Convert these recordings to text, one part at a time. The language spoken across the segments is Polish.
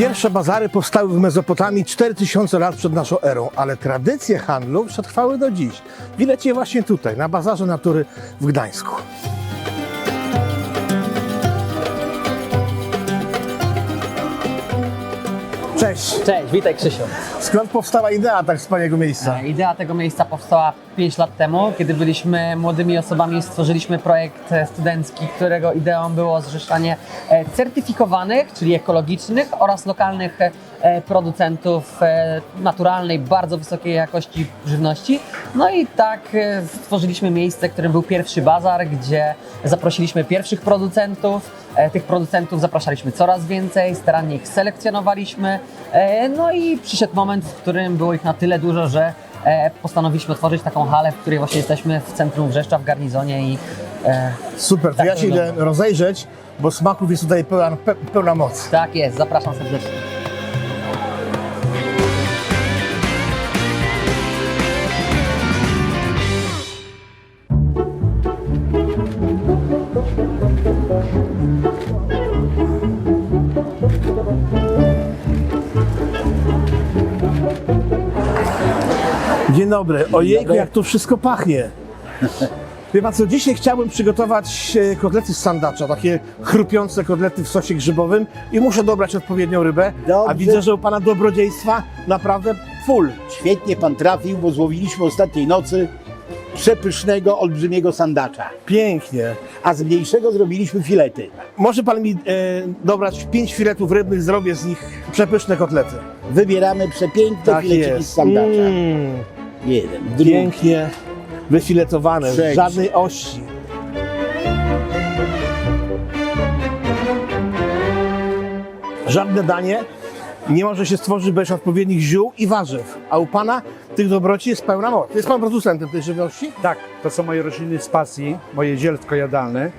Pierwsze bazary powstały w Mezopotamii 4000 lat przed naszą erą, ale tradycje handlu przetrwały do dziś. Widać je właśnie tutaj, na Bazarze Natury w Gdańsku. Cześć! Cześć, witaj Krzysiu. Skąd powstała idea tak wspaniałego miejsca? E, Idea tego miejsca powstała 5 lat temu, kiedy byliśmy młodymi osobami, stworzyliśmy projekt e, studencki, którego ideą było zrzeszanie e, certyfikowanych, czyli ekologicznych oraz lokalnych producentów e, naturalnej, bardzo wysokiej jakości żywności. No i tak e, stworzyliśmy miejsce, którym był pierwszy bazar, gdzie zaprosiliśmy pierwszych producentów. E, Tych producentów zapraszaliśmy coraz więcej, starannie ich selekcjonowaliśmy. E, No i przyszedł moment, w którym było ich na tyle dużo, że e, postanowiliśmy otworzyć taką halę, w której właśnie jesteśmy w centrum Wrzeszcza, w garnizonie i e, Super, to Tak ja się idę rozejrzeć, bo smaków jest tutaj pełna, pe, pełna moc. tak jest, zapraszam serdecznie. Dzień dobry. Ojejku, jak to wszystko pachnie. Wie pan co, dzisiaj chciałbym przygotować e, kotlety z sandacza, takie chrupiące kotlety w sosie grzybowym i muszę dobrać odpowiednią rybę, a Dobrze. widzę, że u pana dobrodziejstwa naprawdę full. Świetnie pan trafił, bo złowiliśmy ostatniej nocy przepysznego, olbrzymiego sandacza. Pięknie. A z mniejszego zrobiliśmy filety. Może pan mi e, dobrać pięć filetów rybnych, zrobię z nich przepyszne kotlety. Wybieramy przepiękne Tak fileciki z jest. sandacza. Mm, Jeden, drugi. pięknie wyfiletowane, Trzeci. żadnej ości. Żadne danie nie może się stworzyć bez odpowiednich ziół i warzyw, a u pana tych dobroci jest pełna moc. Jest pan producentem tej żywności? Tak, to są moje rośliny z pasji, moje zielsko jadalne.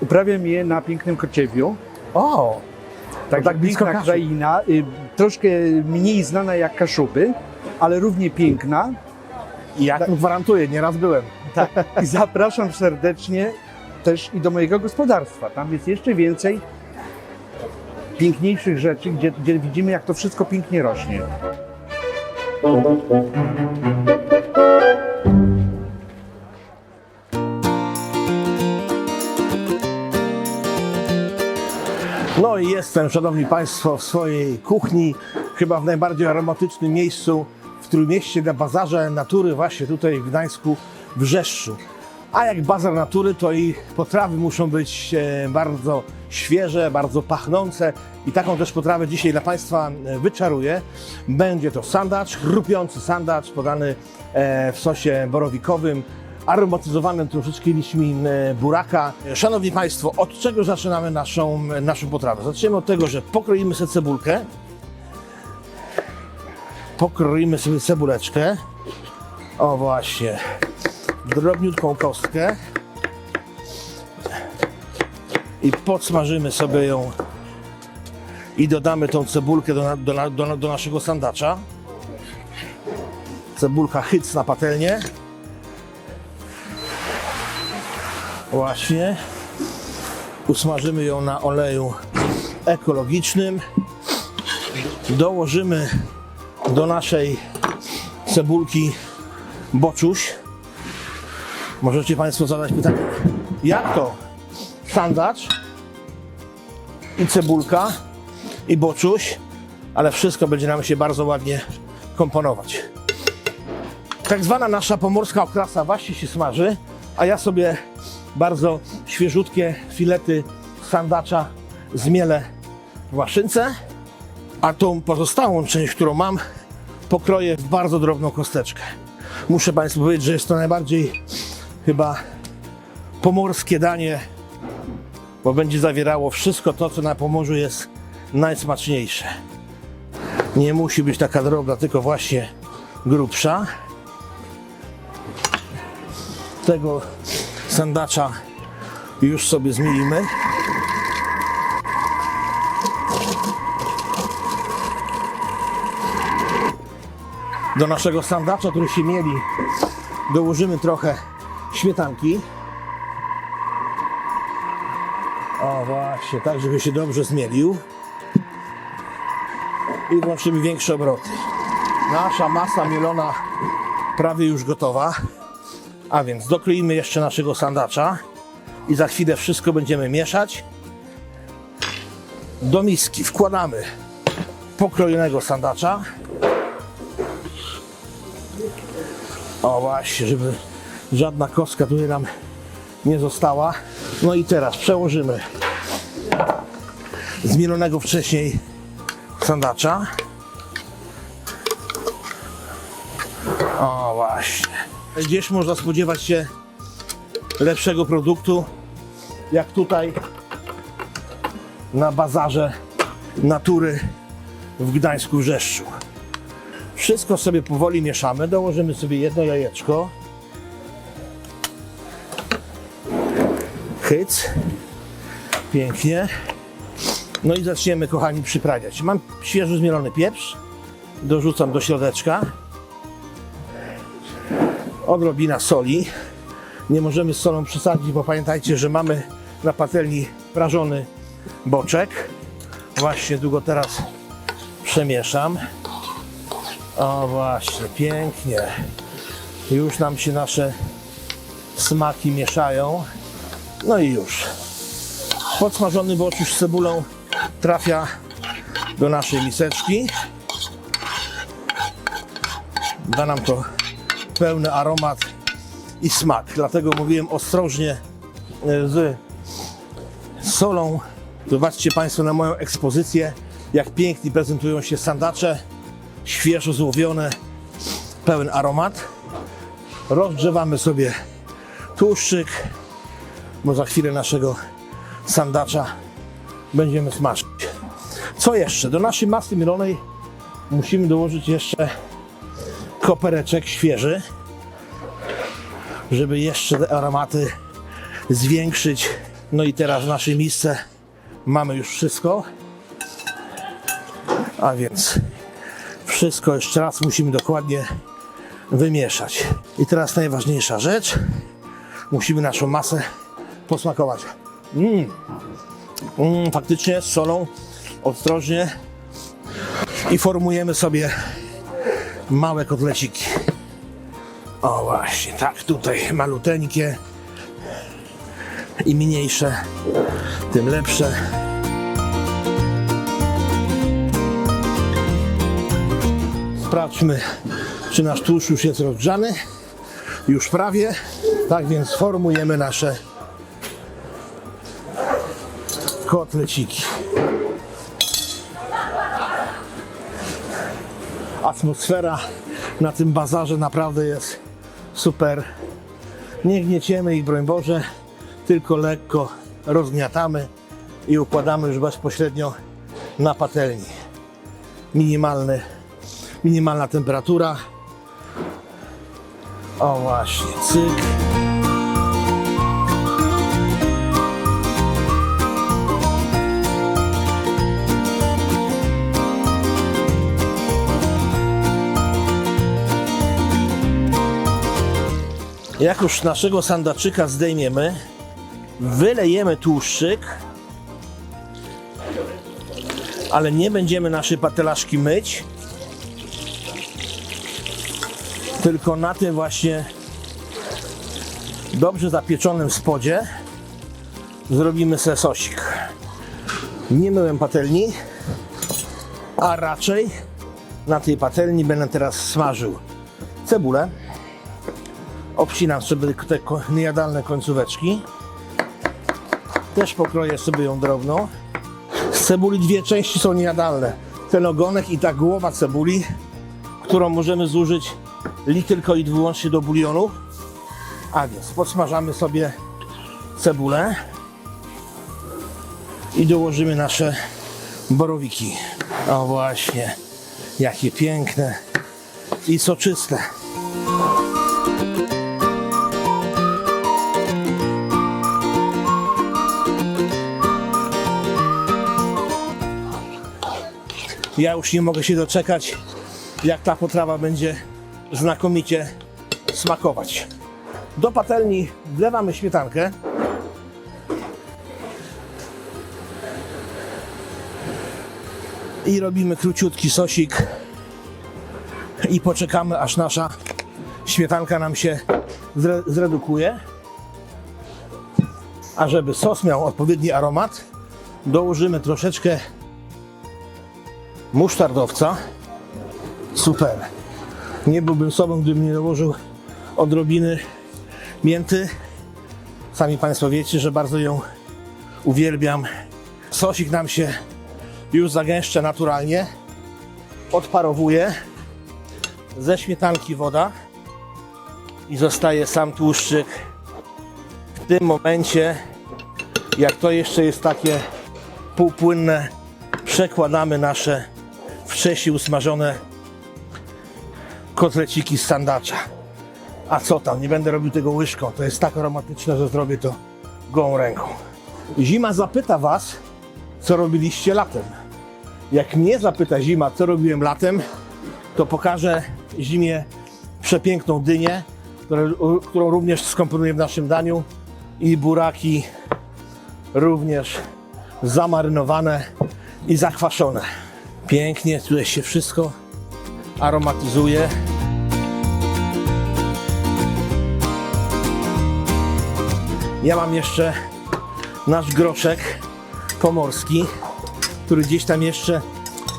Uprawiam je na pięknym Kociewiu. O, Tak, tak blisko piękna Kaszub. kraina, y, troszkę mniej znana jak Kaszuby, ale równie piękna. ja tu gwarantuję, nieraz byłem. Tak. I zapraszam serdecznie też i do mojego gospodarstwa. Tam jest jeszcze więcej piękniejszych rzeczy, gdzie, gdzie widzimy jak to wszystko pięknie rośnie. No i jestem, szanowni państwo, w swojej kuchni, chyba w najbardziej aromatycznym miejscu w Trójmieście na Bazarze Natury, właśnie tutaj w Gdańsku, w Rzeszczu. A jak bazar natury, to i potrawy muszą być e, bardzo świeże, bardzo pachnące i taką też potrawę dzisiaj dla Państwa e, wyczaruję. Będzie to sandacz, chrupiący sandacz podany e, w sosie borowikowym, aromatyzowanym troszeczkę liśćmi buraka. Szanowni Państwo, od czego zaczynamy naszą, naszą potrawę? Zaczniemy od tego, że pokroimy sobie cebulkę. Pokroimy sobie cebuleczkę. O właśnie. Drobniutką kostkę. I podsmażymy sobie ją. I dodamy tą cebulkę do, do, do, do naszego sandacza. Cebulka hyc na patelnię. Właśnie. Usmażymy ją na oleju ekologicznym. Dołożymy do naszej cebulki boczuś. Możecie Państwo zadać pytanie, jak to sandacz i cebulka i boczuś, ale wszystko będzie nam się bardzo ładnie komponować. Tak zwana nasza pomorska okrasa właśnie się smaży, a ja sobie bardzo świeżutkie filety sandacza zmielę w maszynce, a tą pozostałą część, którą mam, pokroję w bardzo drobną kosteczkę. Muszę Państwu powiedzieć, że jest to najbardziej chyba pomorskie danie, bo będzie zawierało wszystko to, co na Pomorzu jest najsmaczniejsze. Nie musi być taka drobna, tylko właśnie grubsza. Tego sandacza już sobie zmielimy. Do naszego sandacza, który się mieli, dołożymy trochę śmietanki. O właśnie, tak żeby się dobrze zmielił. i włączymy większe obroty. Nasza masa mielona prawie już gotowa. A więc dokroimy jeszcze naszego sandacza i za chwilę wszystko będziemy mieszać. Do miski wkładamy pokrojonego sandacza. O właśnie, żeby żadna kostka tutaj nam nie została. No i teraz przełożymy zmielonego wcześniej sandacza. O właśnie. Gdzieś można spodziewać się lepszego produktu, jak tutaj na bazarze natury w Gdańsku Rzeszczu. Wszystko sobie powoli mieszamy. Dołożymy sobie jedno jajeczko. Hyc. Pięknie. No i zaczniemy, kochani, przyprawiać. Mam świeżo zmielony pieprz. Dorzucam do środeczka. Odrobina soli. Nie możemy z solą przesadzić, bo pamiętajcie, że mamy na patelni prażony boczek. Właśnie długo teraz przemieszam. O właśnie, pięknie. Już nam się nasze smaki mieszają. No i już. Podsmażony boczuś z cebulą trafia do naszej miseczki. Da nam to pełny aromat i smak. Dlatego mówiłem ostrożnie e, z solą. Zobaczcie Państwo na moją ekspozycję, jak pięknie prezentują się sandacze, świeżo złowione, pełen aromat. Rozgrzewamy sobie tłuszczyk, bo za chwilę naszego sandacza będziemy smażyć. Co jeszcze? Do naszej masy mielonej musimy dołożyć jeszcze kopereczek świeży, żeby jeszcze te aromaty zwiększyć. No i teraz w naszej misce mamy już wszystko. A więc wszystko jeszcze raz musimy dokładnie wymieszać. I teraz najważniejsza rzecz. Musimy naszą masę posmakować. Mm. Mm, faktycznie z solą ostrożnie i formujemy sobie małe kotleciki. O właśnie, tak tutaj maluteńkie i mniejsze, tym lepsze. Sprawdźmy, czy nasz tłuszcz już jest rozgrzany. Już prawie. Tak więc formujemy nasze kotleciki. Atmosfera na tym bazarze naprawdę jest super. Nie gnieciemy ich, broń Boże, tylko lekko rozgniatamy i układamy już bezpośrednio na patelni. Minimalny, minimalna temperatura. O właśnie, cyk. Jak już naszego sandaczyka zdejmiemy, wylejemy tłuszczyk, ale nie będziemy naszej patelaszki myć, tylko na tym właśnie dobrze zapieczonym spodzie zrobimy se sosik. Nie myłem patelni, a raczej na tej patelni będę teraz smażył cebulę. Obcinam sobie te niejadalne końcóweczki. Też pokroję sobie ją drobno. Z cebuli dwie części są niejadalne. Ten ogonek i ta głowa cebuli, którą możemy zużyć li tylko i wyłącznie do bulionu. A więc podsmażamy sobie cebulę i dołożymy nasze borowiki. O właśnie, jakie piękne i soczyste. Ja już nie mogę się doczekać, jak ta potrawa będzie znakomicie smakować. Do patelni wlewamy śmietankę. I robimy króciutki sosik. I poczekamy, aż nasza śmietanka nam się zre- zredukuje. A żeby sos miał odpowiedni aromat, dołożymy troszeczkę musztardowca. Super. Nie byłbym sobą, gdybym nie dołożył odrobiny mięty. Sami Państwo wiecie, że bardzo ją uwielbiam. Sosik nam się już zagęszcza naturalnie. Odparowuje. Ze śmietanki woda i zostaje sam tłuszczyk. W tym momencie, jak to jeszcze jest takie półpłynne, przekładamy nasze wcześniej usmażone kotleciki z sandacza. A co tam, nie będę robił tego łyżką. To jest tak aromatyczne, że zrobię to gołą ręką. Zima zapyta Was, co robiliście latem. Jak mnie zapyta zima, co robiłem latem, to pokażę zimie przepiękną dynię, którą również skomponuję w naszym daniu i buraki również zamarynowane i zakwaszone. Pięknie, tutaj się wszystko aromatyzuje. Ja mam jeszcze nasz groszek pomorski, który gdzieś tam jeszcze,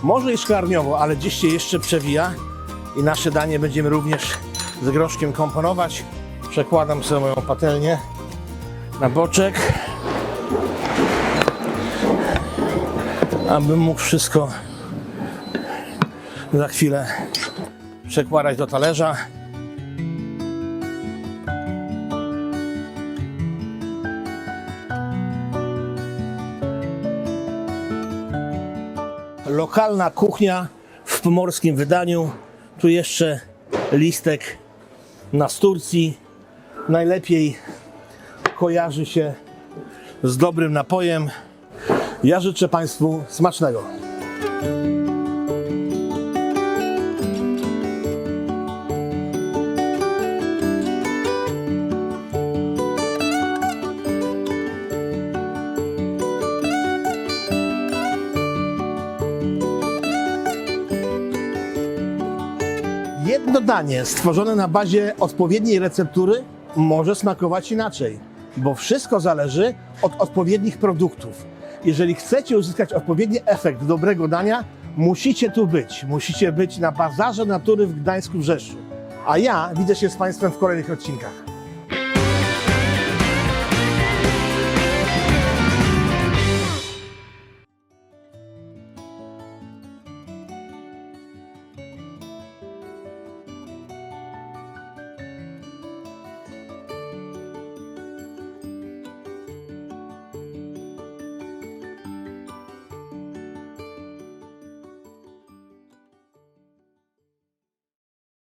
może i szklarniowo, ale gdzieś się jeszcze przewija i nasze danie będziemy również z groszkiem komponować. Przekładam sobie moją patelnię na boczek, abym mógł wszystko za chwilę przekładać do talerza. Lokalna kuchnia w pomorskim wydaniu. Tu jeszcze listek na z Turcji. Najlepiej kojarzy się z dobrym napojem. Ja życzę Państwu smacznego. Jedno danie stworzone na bazie odpowiedniej receptury może smakować inaczej, bo wszystko zależy od odpowiednich produktów. Jeżeli chcecie uzyskać odpowiedni efekt dobrego dania, musicie tu być. Musicie być na Bazarze Natury w Gdańsku Rzeszu. A ja widzę się z Państwem w kolejnych odcinkach.